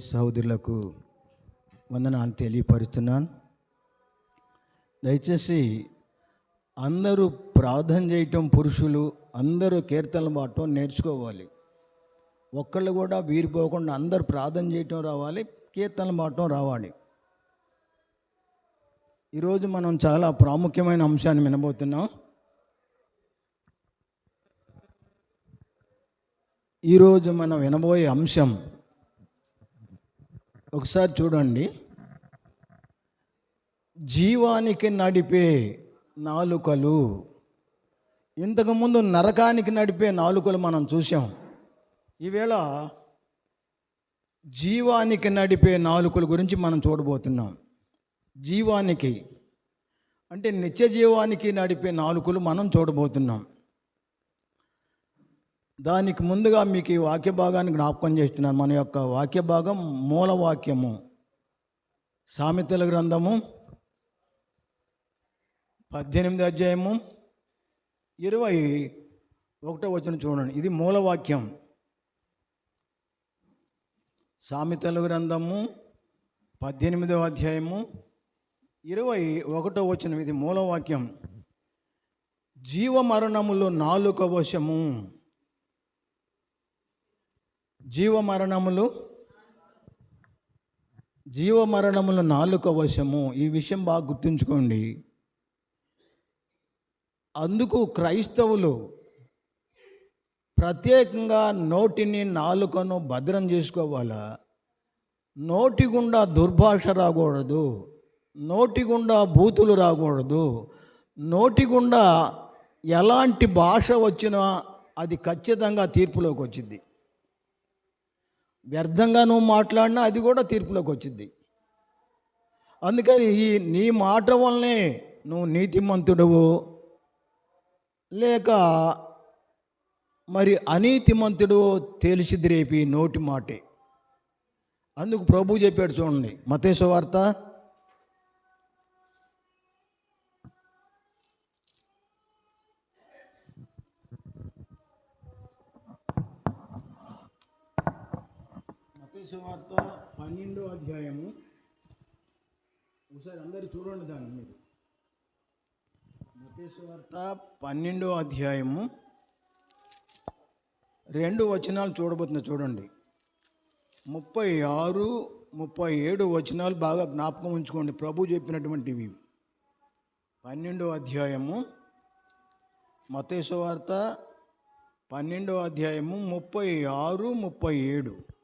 సహోదరులకు వందనాలు తెలియపరుస్తున్నాను. దయచేసి అందరూ ప్రార్థన చేయటం పురుషులు అందరూ కీర్తనలు పాడటం నేర్చుకోవాలి. ఒక్కళ్ళు కూడా వీరిపోకుండా అందరూ ప్రార్థన చేయటం రావాలి కీర్తనలు పాడటం రావాలి. ఈరోజు మనం చాలా ప్రాముఖ్యమైన అంశాన్ని వినబోతున్నాం. ఈరోజు మనం వినబోయే అంశం ఒకసారి చూడండి. జీవానికి నడిపే నాలుకలు. ఇంతకుముందు నరకానికి నడిపే నాలుకలు మనం చూసాం ఈవేళ జీవానికి నడిపే నాలుకల గురించి మనం చూడబోతున్నాం. జీవానికి అంటే నిత్య జీవానికి నడిపే నాలుకలు మనం చూడబోతున్నాం. దానికి ముందుగా మీకు ఈ వాక్య భాగాన్ని జ్ఞాపకం చేస్తున్నాను. మన యొక్క వాక్య భాగం మూల వాక్యము సామెతల గ్రంథము పద్దెనిమిది అధ్యాయము ఇరవై ఒకటో వచ్చిన చూడండి. ఇది మూలవాక్యం. సామెతల గ్రంథము పద్దెనిమిదవ అధ్యాయము ఇరవై ఒకటో వచ్చిన ఇది మూలవాక్యం. జీవమరణములు నాలుక వశము. జీవమరణములు జీవమరణముల నాలుక వశము. ఈ విషయం బాగా గుర్తుంచుకోండి. అందుకు క్రైస్తవులు ప్రత్యేకంగా నోటిని నాలుకను భద్రం చేసుకోవాలా. నోటి గుండా దుర్భాష రాకూడదు. నోటి గుండా బూతులు రాకూడదు. నోటి గుండా ఎలాంటి భాష వచ్చినా అది ఖచ్చితంగా తీర్పులోకి వచ్చింది వ్యర్థంగా నువ్వు మాట్లాడినా అది కూడా తీర్పులోకి వచ్చింది. అందుకని ఈ నీ మాట వల్లనే నువ్వు నీతిమంతుడవు. లేక మరి అనీతిమంతుడు తేలిసిది రేపి నోటి మాటే. అందుకు ప్రభు చెప్పాడు చూడండి మతేశ్వ సువార్త వార్త పన్నెండో అధ్యాయము. ఒకసారి అందరు చూడండి దాన్ని మీరు. మతేశ్వ వార్త పన్నెండో అధ్యాయము. రెండు వచనాలు చూడబోతున్నా చూడండి. ముప్పై ఆరు ముప్పై ఏడు వచనాలు బాగా జ్ఞాపకం ఉంచుకోండి. ప్రభు చెప్పినటువంటివి. పన్నెండో అధ్యాయము. మతేశ్వ వార్త పన్నెండో అధ్యాయము ముప్పై ఆరు ముప్పై ఏడు.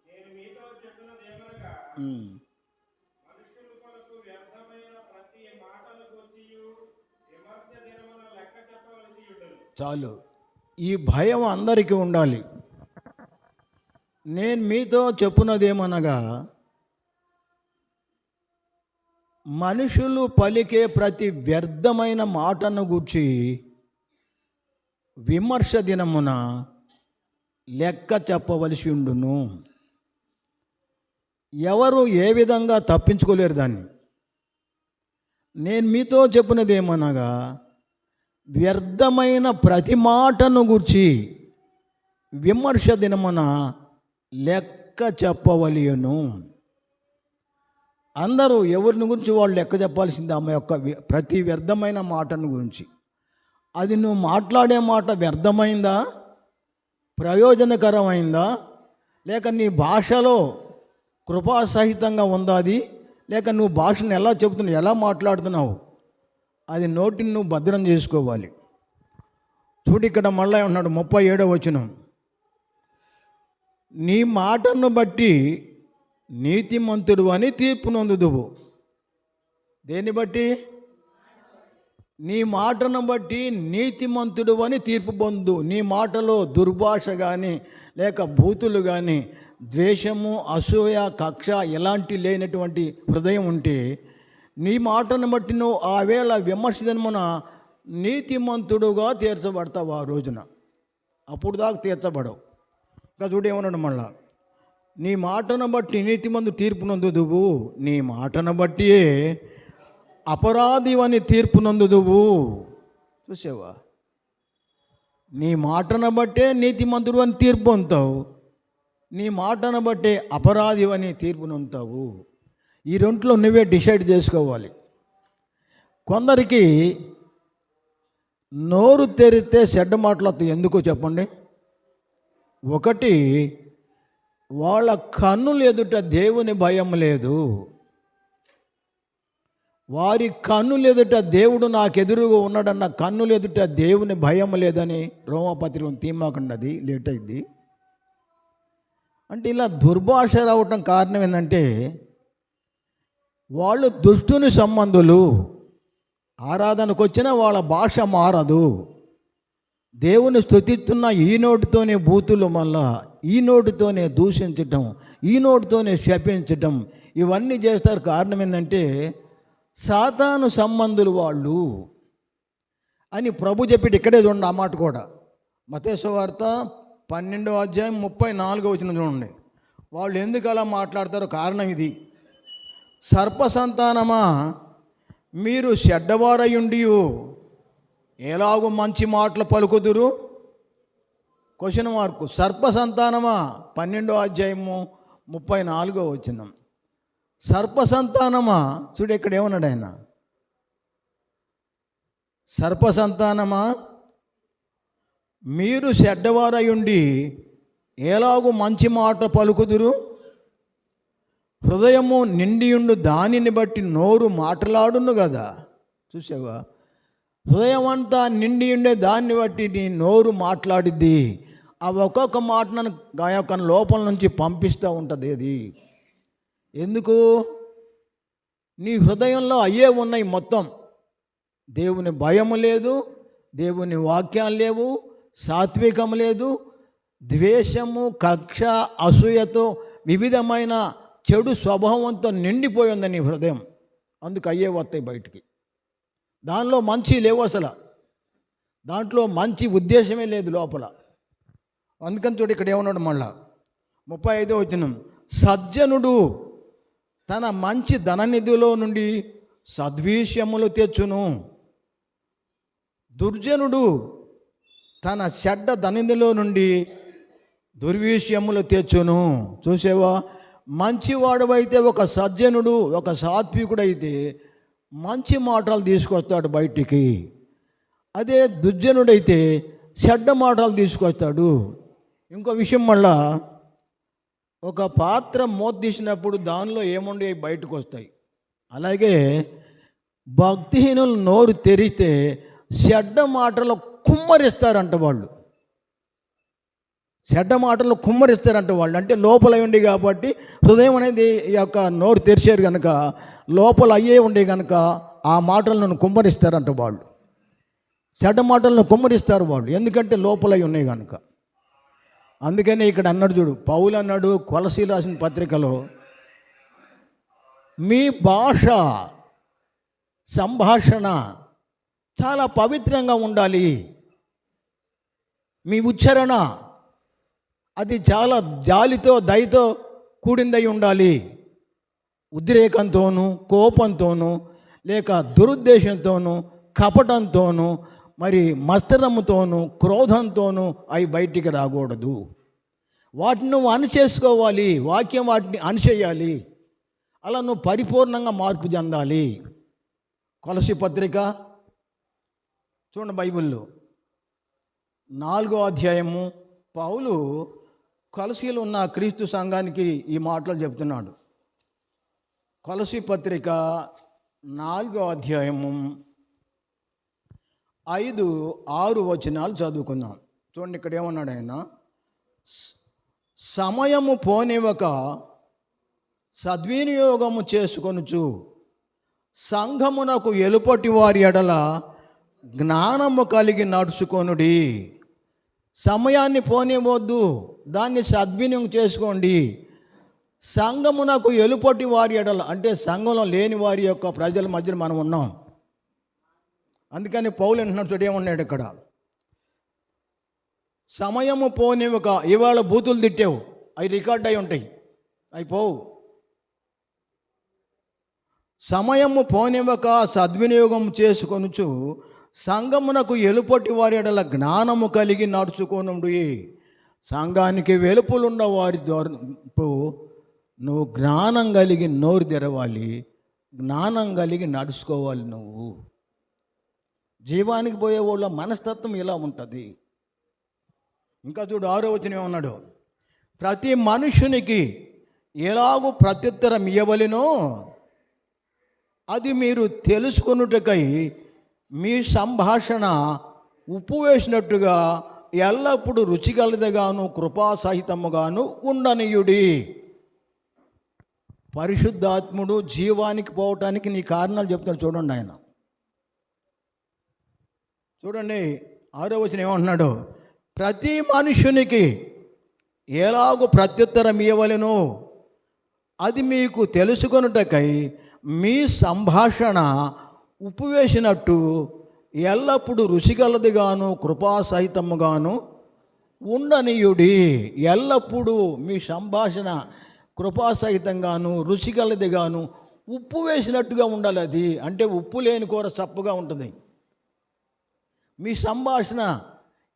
చాలు. ఈ భయం అందరికీ ఉండాలి. నేను మీతో చెప్పున్నదేమనగా మనుషులు పలికే ప్రతి వ్యర్థమైన మాటను గూర్చి విమర్శ దినమున లెక్క చెప్పవలసి ఉండును. ఎవరు ఏ విధంగా తప్పించుకోలేరు దాన్ని. నేను మీతో చెప్పినదేమనగా వ్యర్థమైన ప్రతి మాటను గుర్చి విమర్శ దినమన లెక్క చెప్పవలయను. అందరూ ఎవరిని గురించి వాళ్ళు లెక్క చెప్పాల్సింది? ఆమె యొక్క ప్రతి వ్యర్థమైన మాటను గురించి. అది నువ్వు మాట్లాడే మాట వ్యర్థమైందా? ప్రయోజనకరమైందా? లేక నీ భాషలో కృపాసహితంగా ఉందా అది? లేక నువ్వు భాషను ఎలా చెబుతున్నావు ఎలా మాట్లాడుతున్నావు? అది నోటిని నువ్వు భద్రం చేసుకోవాలి. చూడు ఇక్కడ మళ్ళీ ఉన్నాడు ముప్పై ఏడో వచనం. నీ మాటను బట్టి నీతిమంతుడు అని తీర్పు నొందుదువు. దేన్ని బట్టి? నీ మాటను బట్టి నీతిమంతుడు అని తీర్పు పొందు నీ మాటలో దుర్భాష కానీ లేక బూతులు కానీ ద్వేషము అసూయ కక్ష ఎలాంటి లేనటువంటి హృదయం ఉంటే నీ మాటను బట్టి నువ్వు ఆ వేళ విమర్శనమున నీతిమంతుడుగా తీర్చబడతావు ఆ రోజున. అప్పుడు దాకా తీర్చబడవు. ఇంకా చూడేమన్నాడు మళ్ళా? నీ మాటను బట్టి నీతిమందు తీర్పు నందుదువు నీ మాటను బట్టి అపరాధివని తీర్పు నందుదువు చూసావా? నీ మాటను బట్టే నీతిమంతుడు అని తీర్పు అంతావు నీ మాటను బట్టే అపరాధివని తీర్పునుందుతావు ఈ రెంట్లో నువ్వే డిసైడ్ చేసుకోవాలి. కొందరికి నోరు తెరితే చెడ్డ మాటలు ఎందుకో చెప్పండి. ఒకటి వాళ్ళ కన్నులు ఎదుట దేవుని భయం లేదు. వారి కన్నులు ఎదుట దేవుడు నాకు ఎదురుగా ఉన్నాడన్న కన్నులు ఎదుట దేవుని భయం లేదని రోమపత్రికం తీమాకుండది లేట్ అయింది. అంటే ఇలా దుర్భాష రావటం కారణం ఏంటంటే వాళ్ళు దుష్టుని సంబంధులు. ఆరాధనకు వచ్చినా వాళ్ళ భాష మారదు. దేవుని స్థుతిస్తున్న ఈ నోటితోనే బూతులు మళ్ళా ఈ నోటితోనే దూషించటం ఈ నోటితోనే శపించటం ఇవన్నీ చేస్తారు. కారణం ఏంటంటే సాతాను సంబంధులు వాళ్ళు అని ప్రభు చెప్పి ఇక్కడే చూడండి ఆ మాట కూడా. మతేశ్వ వార్త పన్నెండో అధ్యాయం ముప్పై నాలుగో వచ్చిన చూడండి. వాళ్ళు ఎందుకు అలా మాట్లాడతారో కారణం ఇది. సర్ప సంతానమా మీరు చెడ్డవారయుండి ఎలాగో మంచి మాటలు పలుకుదురు? క్వశ్చన్ మార్కు సర్ప సంతానమా పన్నెండో అధ్యాయము ముప్పై నాలుగో వచ్చిందాం సర్ప సంతానమా చూడు ఇక్కడ ఏమన్నాడు ఆయన. సర్ప సంతానమా మీరు చెడ్డవారయుండి ఎలాగో మంచి మాట పలుకుదురు? హృదయము నిండియుండు దానిని బట్టి నోరు మాట్లాడును కదా చూసావా హృదయం అంతా నిండి ఉండే దాన్ని బట్టి నీ నోరు మాట్లాడిద్ది. ఆ ఒక్కొక్క మాటను ఆ యొక్క లోపల నుంచి పంపిస్తూ ఉంటుంది అది. ఎందుకు? నీ హృదయంలో అయ్యే ఉన్నాయి మొత్తం. దేవుని భయము లేదు దేవుని వాక్యాలు లేవు సాత్వికం లేదు. ద్వేషము కక్ష అసూయతో వివిధమైన చెడు స్వభావంతో నిండిపోయి ఉంది నీ హృదయం. అందుకు అయ్యే వస్తాయి బయటికి. దానిలో మంచి లేవు అసలు. దాంట్లో మంచి ఉద్దేశమే లేదు లోపల. అందుకని చూడు ఇక్కడ ఏమన్నాడు మళ్ళా? ముప్పై ఐదో వచ్చిన సజ్జనుడు తన మంచి ధననిధిలో నుండి సద్విషయములు తెచ్చును. దుర్జనుడు తన చెడ్డ దనిందులో నుండి దుర్విషయములు తెచ్చును. చూసేవా? మంచివాడు అయితే ఒక సజ్జనుడు ఒక సాత్వికుడైతే మంచి మాటలు తీసుకొస్తాడు బయటికి. అదే దుర్జనుడైతే చెడ్డ మాటలు తీసుకొస్తాడు. ఇంకో విషయం మళ్ళా ఒక పాత్ర మూత తీసినప్పుడు దానిలో ఏముండే బయటకు వస్తాయి అలాగే భక్తిహీనులు నోరు తెరిస్తే చెడ్డ మాటలు కుమ్మరిస్తారంట వాళ్ళు. చెడ్డ మాటలు కుమ్మరిస్తారంట వాళ్ళు. అంటే లోపల ఉండి కాబట్టి హృదయం అనేది ఈ యొక్క నోరు తెరిచారు కనుక లోపల అయ్యే ఉండే కనుక ఆ మాటలను కుమ్మరిస్తారంట వాళ్ళు. చెడ్డ మాటలను కుమ్మరిస్తారు వాళ్ళు. ఎందుకంటే లోపల ఉన్నాయి కనుక అందుకనే ఇక్కడ అన్నాడు చూడు పౌలు అన్నాడు కొలసి రాసిన పత్రికలో మీ భాష సంభాషణ చాలా పవిత్రంగా ఉండాలి. మీ ఉచ్చారణ. అది చాలా జాలితో దయతో కూడిందై ఉండాలి. ఉద్రేకంతోనూ కోపంతోనూ లేక దురుద్దేశంతోనూ కపటంతోనూ మరి మస్తరముతోనూ క్రోధంతోనూ అవి బయటికి రాకూడదు. వాటిని నువ్వు అణిచేసుకోవాలి. వాక్యం వాటిని అణిచేయాలి. అలా నువ్వు పరిపూర్ణంగా మార్పు చెందాలి. కొలసి పత్రిక. చూడండి బైబిల్లో. నాలుగో అధ్యాయము పౌలు కొలసీలు ఉన్న క్రీస్తు సంఘానికి ఈ మాటలు చెప్తున్నాడు. కొలసి పత్రిక నాలుగో అధ్యాయము ఐదు ఆరు వచనాలు చదువుకుందాం. చూడండి ఇక్కడ ఏమన్నాడు ఆయన? సమయము పోనివ్వక సద్వినియోగము చేసుకొనుచు సంఘమునకు ఎలుపటి వారి ఎడల జ్ఞానము కలిగి నడుచుకొనుడి. సమయాన్ని పోనివ్వద్దు. దాన్ని సద్వినియోగం చేసుకోండి. సంఘమునకు ఎలుపొట్టి వారి ఎడల అంటే సంఘంలో లేని వారి యొక్క ప్రజల మధ్యలో మనం ఉన్నాం. అందుకని పౌలు అంటున్నట్టు చూడు ఏమన్నాడు ఇక్కడ? సమయము పోనివ్వక ఇవాళ బూతులు తిట్టావు. అవి రికార్డ్ అయి ఉంటాయి. అవి పోవు. సమయము పోనివ్వక సద్వినియోగం చేసుకొనుచు సంగమునకు ఎలుపటి వారి ఎడల జ్ఞానము కలిగి నడుచుకోనుడు సంఘానికి వెలుపులున్న వారి ద్వారా నువ్వు జ్ఞానం కలిగి నోరు తెరవాలి జ్ఞానం కలిగి నడుచుకోవాలి నువ్వు. జీవానికి పోయే వాళ్ళ మనస్తత్వం ఇలా ఉంటుంది. ఇంకా చూడు ఆరో వచనం ఏమన్నాడు? ప్రతి మనుషునికి ఎలాగూ ప్రత్యుత్తరం ఇవ్వవలెనో అది మీరు తెలుసుకొనుటకై మీ సంభాషణ ఉప్పు వేసినట్టుగా ఎల్లప్పుడూ రుచిగలదిగాను కృపాసహితముగాను ఉండనీయుడి. పరిశుద్ధాత్ముడు జీవానికి పోవటానికి నీ కారణాలు చెప్తాడు చూడండి ఆయన. చూడండి ఆరో వచ్చిన ఏమంటున్నాడు? ప్రతి మనుషునికి ఎలాగో ప్రత్యుత్తరం ఇవ్వవలెను అది మీకు తెలుసుకొనుటకై మీ సంభాషణ ఉప్పు వేసినట్టు ఎల్లప్పుడూ రుచిగలదిగాను కృపాసహితముగాను ఉండనీయుడి. ఎల్లప్పుడూ మీ సంభాషణ కృపాసహితంగాను రుచిగలదిగాను ఉప్పు వేసినట్టుగా ఉండాలి అది అంటే ఉప్పు లేని కూర చప్పుగా ఉంటుంది. మీ సంభాషణ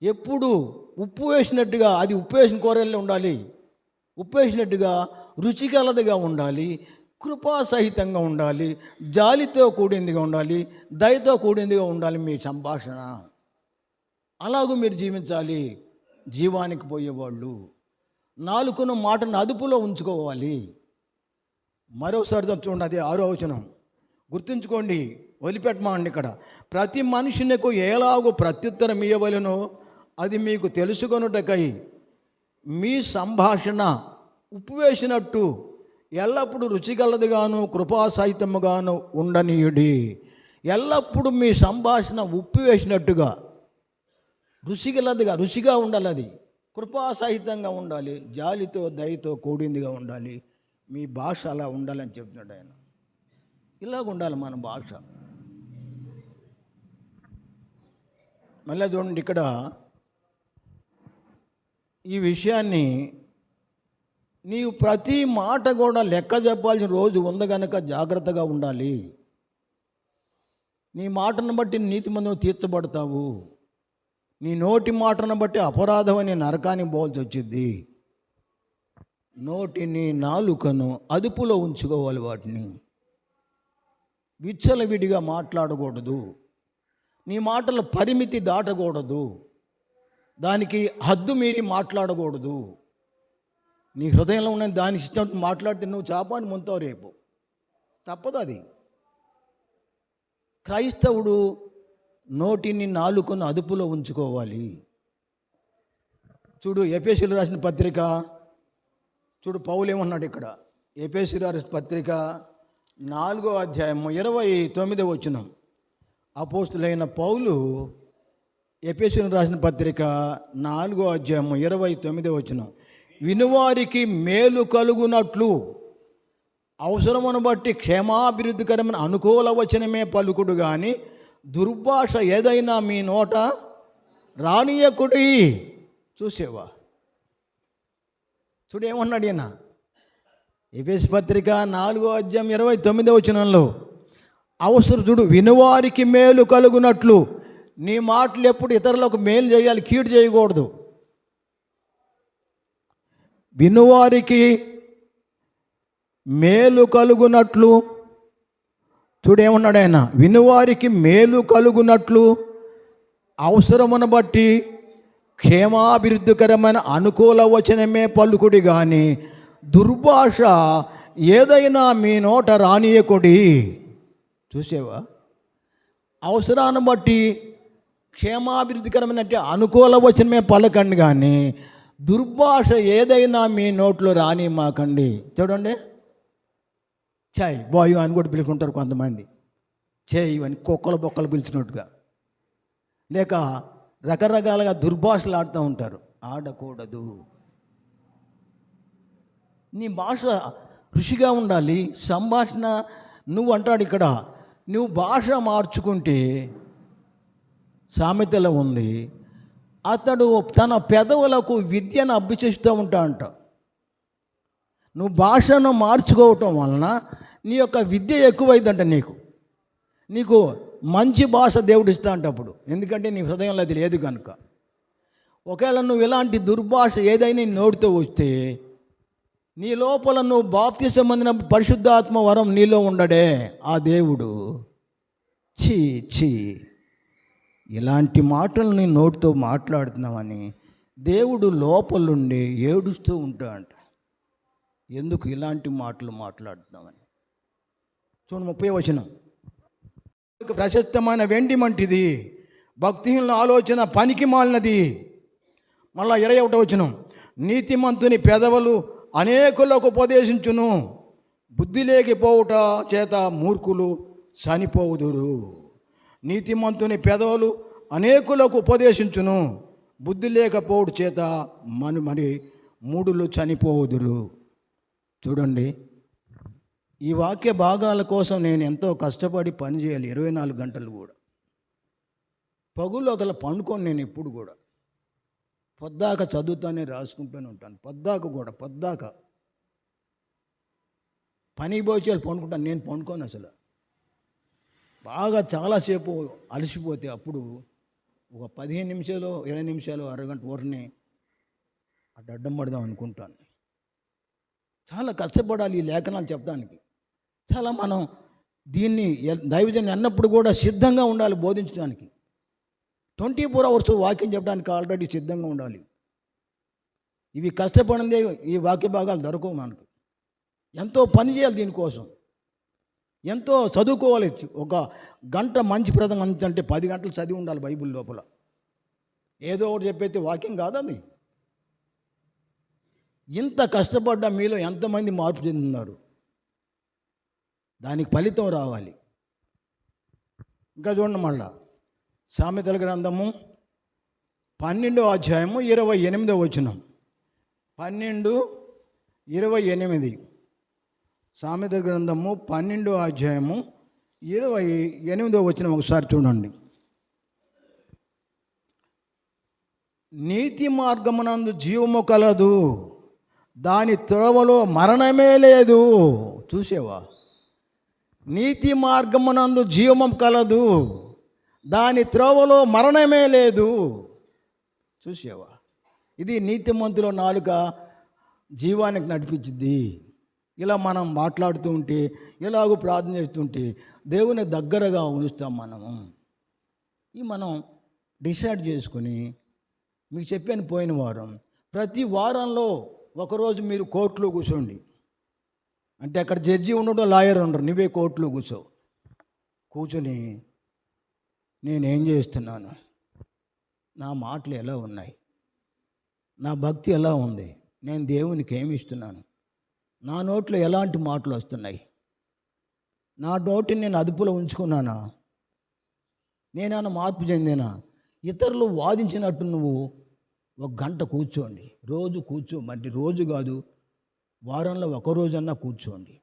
ఎప్పుడు ఉప్పు వేసినట్టుగా అది ఉప్పు వేసిన కూరల్లో ఉండాలి. ఉప్పు వేసినట్టుగా రుచిగలదిగా ఉండాలి. కృపాసహితంగా ఉండాలి జాలితో కూడిందిగా ఉండాలి దయతో కూడిందిగా ఉండాలి మీ సంభాషణ. అలాగూ మీరు జీవించాలి. జీవానికి పోయేవాళ్ళు. నాలుగును మాటను అదుపులో ఉంచుకోవాలి. మరోసారి చూడండి అది ఆరో వచనం. గుర్తుంచుకోండి వదిలిపెట్టమండి ఇక్కడ. ప్రతి మనిషినకు ఎలాగో ప్రత్యుత్తరం ఇవ్వవలెనో అది మీకు తెలుసుకొనుటకై మీ సంభాషణ ఉప్పు వేసినట్టు ఎల్లప్పుడూ రుచిగలదిగాను కృపాసహితముగాను ఉండనీయుడి. ఎల్లప్పుడూ మీ సంభాషణ ఉప్పి వేసినట్టుగా రుచిగలదిగా రుచిగా ఉండాలి అది కృపాసహితంగా ఉండాలి జాలితో దయతో కూడిందిగా ఉండాలి. మీ భాష అలా ఉండాలని చెప్తున్నాడు ఆయన. ఇలాగ ఉండాలి మన భాష. మళ్ళీ చూడండి ఇక్కడ ఈ విషయాన్ని నీవు ప్రతి మాట కూడా లెక్క చెప్పాల్సిన రోజు ఉంది కనుక జాగ్రత్తగా ఉండాలి. నీ మాటను బట్టి నీతి మందు తీర్చబడతావు. నీ నోటి మాటను బట్టి అపరాధం అనే నరకానికి పోవాల్సి వచ్చింది. నోటిని నాలుకను అదుపులో ఉంచుకోవాలి వాటిని. విచ్చలవిడిగా మాట్లాడకూడదు. నీ మాటల పరిమితి దాటకూడదు. దానికి హద్దు మీరి మాట్లాడకూడదు. నీ హృదయంలో ఉన్న దాని ఇష్టం మాట్లాడితే నువ్వు చాపాన్ని ముంతావు రేపు. తప్పదు అది. క్రైస్తవుడు నోటిని నాలుకను అదుపులో ఉంచుకోవాలి. చూడు ఎపేసులు రాసిన పత్రిక చూడు పౌలు ఏమన్నాడు ఇక్కడ? ఎపేసి రాసిన పత్రిక నాలుగో అధ్యాయము ఇరవై తొమ్మిదో వచ్చిన అపోస్తులైన పౌలు ఎపేసులు రాసిన పత్రిక నాలుగో అధ్యాయం ఇరవై తొమ్మిదో వచ్చిన వినువారికి మేలు కలుగునట్లు. అవసరమును బట్టి క్షేమాభివృద్ధికరమైన అనుకూల వచనమే పలుకుడు కానీ దుర్భాష ఏదైనా మీ నోట రానియకుడి. చూసేవా? చూడేమన్నాడు ఈయన? ఎఫెస్ పత్రిక నాలుగో అధ్యాయం ఇరవై తొమ్మిదో వచనంలో అవసరం చూడు వినువారికి మేలు కలుగునట్లు. నీ మాటలు ఎప్పుడు ఇతరులకు మేలు చేయాలి కీడు చేయకూడదు. వినువారికి మేలు కలుగునట్లు. చూడేమన్నాడు ఆయన? వినువారికి మేలు కలుగునట్లు. అవసరమును బట్టి క్షేమాభివృద్ధికరమైన అనుకూల వచనమే పలుకుడి కానీ దుర్భాష ఏదైనా మీ నోట రానియకుడి. చూసేవా? అవసరాన్ని బట్టి క్షేమాభివృద్ధికరమైన అనుకూల వచనమే పలకండి కానీ దుర్భాష ఏదైనా మీ నోట్లో రాని మాకండి. చూడండి. చాయ్ బాయ్ అని కూడా పిలుచుకుంటారు కొంతమంది. చేయి అని కుక్కలు బొక్కలు పిలిచినట్టుగా. లేక రకరకాలుగా దుర్భాషలు ఆడుతూ ఉంటారు. ఆడకూడదు. నీ భాష ఋషిగా ఉండాలి. సంభాషణ నువ్వు అంటాడు ఇక్కడ. నువ్వు భాష మార్చుకుంటే సామెతలో ఉంది. అతడు తన పెదవులకు విద్యను అభ్యసిస్తూ ఉంటా అంట నువ్వు భాషను మార్చుకోవటం వలన నీ యొక్క విద్య ఎక్కువైందంట నీకు. నీకు మంచి భాష దేవుడు ఇస్తా అంటే అప్పుడు ఎందుకంటే నీ హృదయంలో అది లేదు కనుక. ఒకవేళ నువ్వు ఇలాంటి దుర్భాష ఏదైనా నోటితో వస్తే నీ లోపల నువ్వు బాప్తి సంబంధించిన పరిశుద్ధాత్మ వరం నీలో ఉండడే. ఆ దేవుడు ఛీ ఛీ. ఇలాంటి మాటల్ని నోటితో మాట్లాడుతున్నామని దేవుడు లోపలుండి ఏడుస్తూ ఉంటాడంట. ఎందుకు ఇలాంటి మాటలు మాట్లాడుతున్నామని? చూడండి ముప్పై వచనం. ప్రశస్తమైన వెండి మంటిది భక్తిహీనుల ఆలోచన పనికి మాలినది. మళ్ళా ఇరవై ఒకటో వచనం. నీతిమంతుని పెదవులు అనేకులకు ఉపదేశించును. బుద్ధి లేకపోవుట చేత మూర్ఖులు చనిపోవుదురు నీతిమంతుని పెదవులు అనేకులకు ఉపదేశించును. బుద్ధి లేకపోవుట చేత మను మరి మూడులు చనిపోవుదురు. చూడండి. ఈ వాక్య భాగాల కోసం నేను ఎంతో కష్టపడి పని చేయాలి. ఇరవై నాలుగు గంటలు కూడా. పగుల్లో ఒకలా పండుకొని నేను ఎప్పుడు కూడా పొద్దాక చదువుతానే రాసుకుంటూనే ఉంటాను. పొద్దాక కూడా పొద్దాక. పని పోయి పండుకుంటాను. నేను పండుకోను అసలు. బాగా చాలాసేపు అలసిపోతే అప్పుడు ఒక పదిహేను నిమిషాలు ఇరవై నిమిషాలు అరగంట ఊరిని అటు అడ్డం పడదాం అనుకుంటాను. చాలా కష్టపడాలి ఈ లేఖనాలు చెప్పడానికి. చాలా మనం దీన్ని దైవజన్ అన్నప్పుడు కూడా సిద్ధంగా ఉండాలి బోధించడానికి. ట్వంటీ ఫోర్ అవర్స్ వాక్యం చెప్పడానికి ఆల్రెడీ సిద్ధంగా ఉండాలి. ఇవి కష్టపడిందే ఈ వాక్య భాగాలు దొరకవు మనకు. ఎంతో పని చేయాలి దీనికోసం. ఎంతో చదువుకోవాలి ఒక గంట మంచి ప్రదం అంటే పది గంటలు చదివి ఉండాలి బైబిల్ లోపల. ఏదో ఒకటి చెప్పేది వాక్యం కాదండి. ఇంత కష్టపడ్డా మీలో ఎంతమంది మార్పు చెందుతున్నారు దానికి ఫలితం రావాలి. ఇంకా చూడండి మళ్ళా. సామెతల గ్రంథము పన్నెండో అధ్యాయము ఇరవై ఎనిమిదో వచనం. పన్నెండు ఇరవై ఎనిమిది. సామెత గ్రంథము పన్నెండో అధ్యాయము ఇరవై ఎనిమిదో వచ్చిన ఒకసారి చూడండి. నీతి మార్గమునందు జీవము కలదు దాని త్రోవలో మరణమే లేదు. చూసేవా? నీతి మార్గమునందు జీవము కలదు దాని త్రోవలో మరణమే లేదు. చూసేవా? ఇది నీతిమంతుల నాలుక జీవానికి నడిపించింది ఇలా మనం మాట్లాడుతూ ఉంటే ఇలాగూ ప్రార్థన చేస్తుంటే దేవుని దగ్గరగా ఉంచుతాం మనము. ఈ మనం డిసైడ్ చేసుకుని మీకు చెప్పాను పోయిన వారం ప్రతి వారంలో ఒకరోజు మీరు కోర్టులో కూర్చోండి. అంటే అక్కడ జడ్జి ఉండడం లాయర్ ఉండరు నువ్వే కోర్టులో కూర్చో. కూర్చొని నేనేం చేస్తున్నాను? నా మాటలు ఎలా ఉన్నాయి? నా భక్తి ఎలా ఉంది? నేను దేవునికి ఏమి ఇస్తున్నాను? నా నోట్లో ఎలాంటి మాటలు వస్తున్నాయి? నా నోటిని నేను అదుపులో ఉంచుకున్నానా? నేనైనా మార్పు చెందేనా? ఇతరులు వాదించినట్టు నువ్వు ఒక గంట కూర్చోండి. రోజు కూర్చో మరి రోజు కాదు వారంలో ఒక రోజన్నా కూర్చోండి.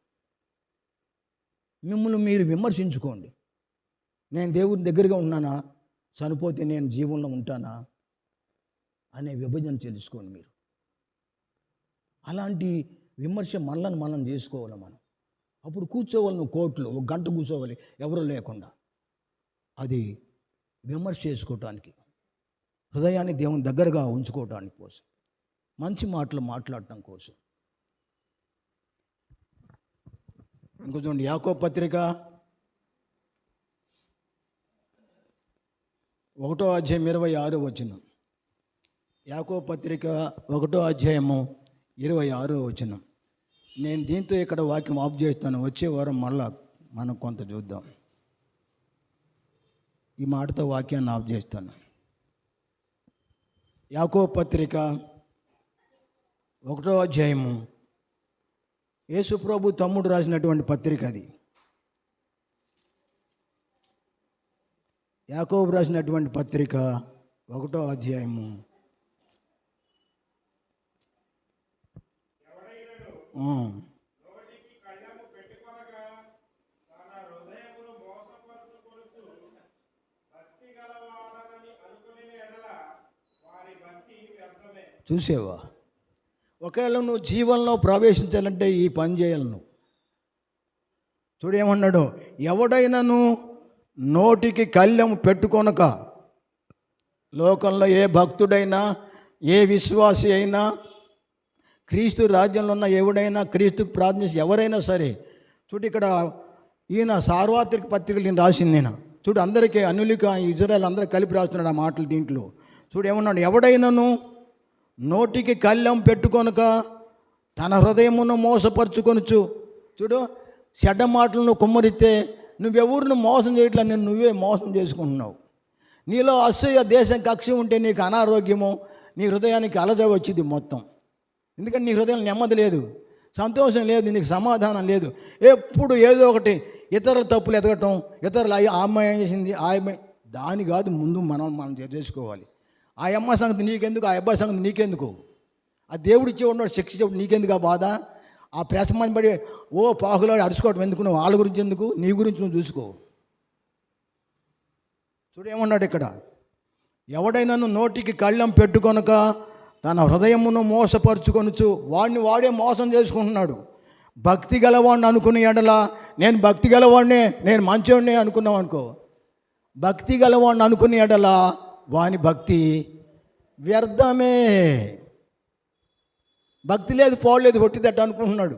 మిమ్మల్ని మీరు విమర్శించుకోండి. నేను దేవుని దగ్గరగా ఉన్నానా? చనిపోతే నేను జీవంలో ఉంటానా? అనే విభజన తెలుసుకోండి మీరు. అలాంటి విమర్శ మనలను మనం చేసుకోవాలి మనం. అప్పుడు కూర్చోవాలి నువ్వు కోర్టులో ఒక గంట కూర్చోవాలి ఎవరు లేకుండా. అది విమర్శ చేసుకోవటానికి హృదయాన్ని దేవుని దగ్గరగా ఉంచుకోవటానికి కోసం మంచి మాటలు మాట్లాడటం కోసం. ఇంకో చూడండి యాకో పత్రిక ఒకటో అధ్యాయం ఇరవై ఆరో వచ్చిన యాకో పత్రిక ఒకటో అధ్యాయము ఇరవై ఆరో వచనం. నేను దీంతో ఇక్కడ వాక్యం ఆఫ్ చేస్తాను. వచ్చే వారం మళ్ళా మనం కొంత చూద్దాం. ఈ మాటతో వాక్యాన్ని ఆఫ్ చేస్తాను. యాకో పత్రిక ఒకటో అధ్యాయము. యేసుప్రభు తమ్ముడు రాసినటువంటి పత్రిక అది. యాకోబు రాసినటువంటి పత్రిక ఒకటో అధ్యాయము. చూసేవా? ఒకవేళ నువ్వు జీవనంలో ప్రవేశించాలంటే ఈ పని చేయాలి నువ్వు. చూడేమన్నాడు? ఎవడైనాను నోటికి కళ్ళెం పెట్టుకొనక లోకంలో ఏ భక్తుడైనా ఏ విశ్వాసి అయినా క్రీస్తు రాజ్యంలో ఉన్న ఎవడైనా క్రీస్తుకు ప్రార్థించి ఎవరైనా సరే చూడు ఇక్కడ ఈయన సార్వత్రిక పత్రికలు నేను రాసింది నేను. చూడు అందరికీ అనులిక ఇజ్రాయల్ అందరూ కలిపి రాస్తున్నాడు ఆ మాటలు దీంట్లో. చూడు ఏమన్నాడు? ఎవడైనాను నోటికి కళ్ళెం పెట్టుకొనక తన హృదయమును మోసపరుచుకొనుచు. చూడు చెడ్డ మాటలను కుమ్మరిస్తే నువ్వెవరిని మోసం చేయట్లా నేను నువ్వే మోసం చేసుకుంటున్నావు. నీలో అసూయ దేశం కక్ష ఉంటే నీకు అనారోగ్యము నీ హృదయానికి అలజ వచ్చింది మొత్తం. ఎందుకంటే నీ హృదయం నెమ్మది లేదు సంతోషం లేదు నీకు సమాధానం లేదు. ఎప్పుడు ఏదో ఒకటి ఇతరుల తప్పులు ఎదగటం ఇతరులు అయ్యి ఆ అమ్మాయి ఏం చేసింది ఆ అమ్మాయి దాని కాదు ముందు మనం మనం చేసుకోవాలి. ఆ అమ్మ సంగతి నీకెందుకు ఆ అబ్బాయి సంగతి నీకెందుకు? ఆ దేవుడు ఇచ్చేవాడు ఉన్నాడు శిక్ష ఇచ్చేవాడు నీకెందుకు ఆ బాధ? ఆ ప్రేసమని పడి ఓ పాకులో అరుచుకోవటం ఎందుకు నువ్వు? వాళ్ళ గురించి ఎందుకు? నీ గురించి నువ్వు చూసుకో. చూడేమన్నాడు ఇక్కడ? ఎవడైనా నోటికి కళ్ళెం పెట్టుకొనక తన హృదయమును మోసపరుచుకొనుచు వాడిని వాడే మోసం చేసుకుంటున్నాడు. భక్తి గలవాడిని అనుకుని ఎడల నేను భక్తి గలవాడినే నేను మంచివాడినే అనుకున్నావు అనుకో. భక్తి గలవాడిని అనుకుని ఎడల వాని భక్తి వ్యర్థమే. భక్తి లేదు పోలేదు పొట్టిదట్టు అనుకుంటున్నాడు.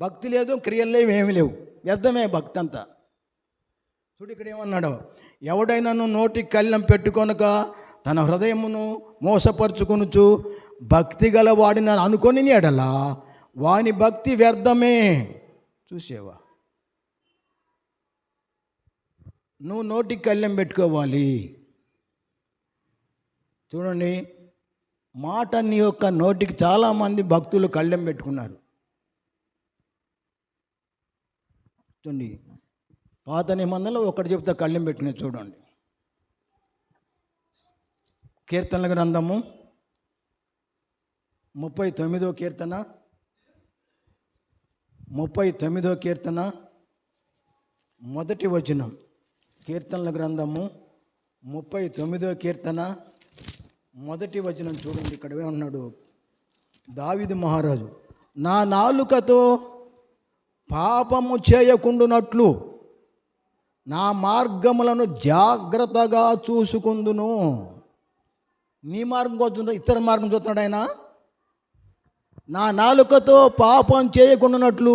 భక్తి లేదు క్రియలు లేవు ఏమి లేవు. వ్యర్థమే భక్తి అంతా. చూడు ఇక్కడ ఏమన్నాడు ఎవడైనాను నోటికి కళ్ళెం పెట్టుకొనక తన హృదయమును మోసపరుచుకొనుచు భక్తి గల వాడిని అనుకొని ఎడలా వాని భక్తి వ్యర్థమే. చూసేవా? నువ్వు నోటికి కళ్ళెం పెట్టుకోవాలి. చూడండి మాట నీ యొక్క నోటికి చాలామంది భక్తులు కళ్ళెం పెట్టుకున్నారు. చూడండి పాత నిబంధనలో ఒకటి చెప్తే కళ్ళెం పెట్టుకునే చూడండి. కీర్తనల గ్రంథము ముప్పై తొమ్మిదో కీర్తన ముప్పై తొమ్మిదో కీర్తన మొదటి వచనం కీర్తనల గ్రంథము ముప్పై తొమ్మిదో కీర్తన మొదటి వచనం చూడండి ఇక్కడే ఉన్నాడు దావిది మహారాజు. నా నాలుకతో పాపము చేయకుండునట్లు నా మార్గములను జాగ్రత్తగా చూసుకుందును. నీ మార్గం చూస్తున్నాడు ఇతర మార్గం చూస్తున్నాడు ఆయన. నా నాలుకతో పాపం చేయకుండానట్లు